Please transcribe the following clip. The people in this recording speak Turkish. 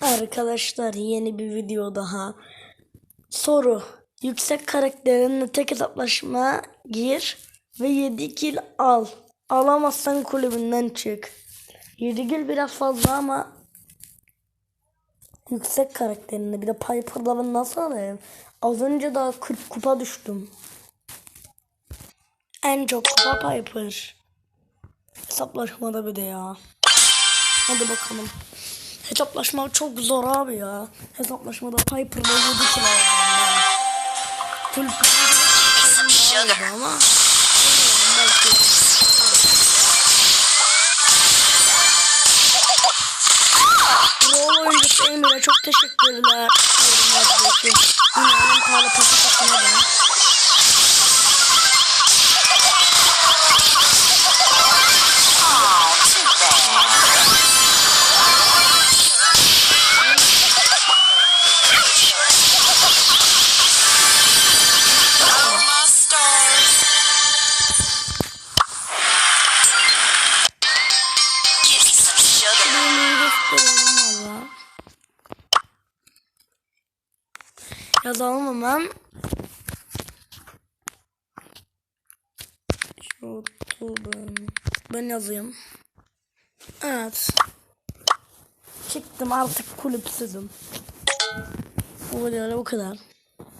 Arkadaşlar yeni bir video daha. Soru. Yüksek karakterinle tek hesaplaşma gir ve 7 kill al. Alamazsan kulübünden çık. 7 kill biraz fazla ama yüksek karakterinde bir de Piper'la ben nasıl alayım? Az önce daha 40 kupa düştüm. En çok kupa Piper. Hesaplaşmada bir de ya. Hadi bakalım. Hesaplaşma çok zor abi ya. Hesaplaşmada Piper'la 7 kill aldım ya. Full Piper'la ama. Belki. Rol oyuncusu Emir'e çok teşekkürler. Yazalım hemen. YouTube'um. Ben yazayım. Evet. Çıktım artık kulüpsüzüm. Bu videoda bu kadar.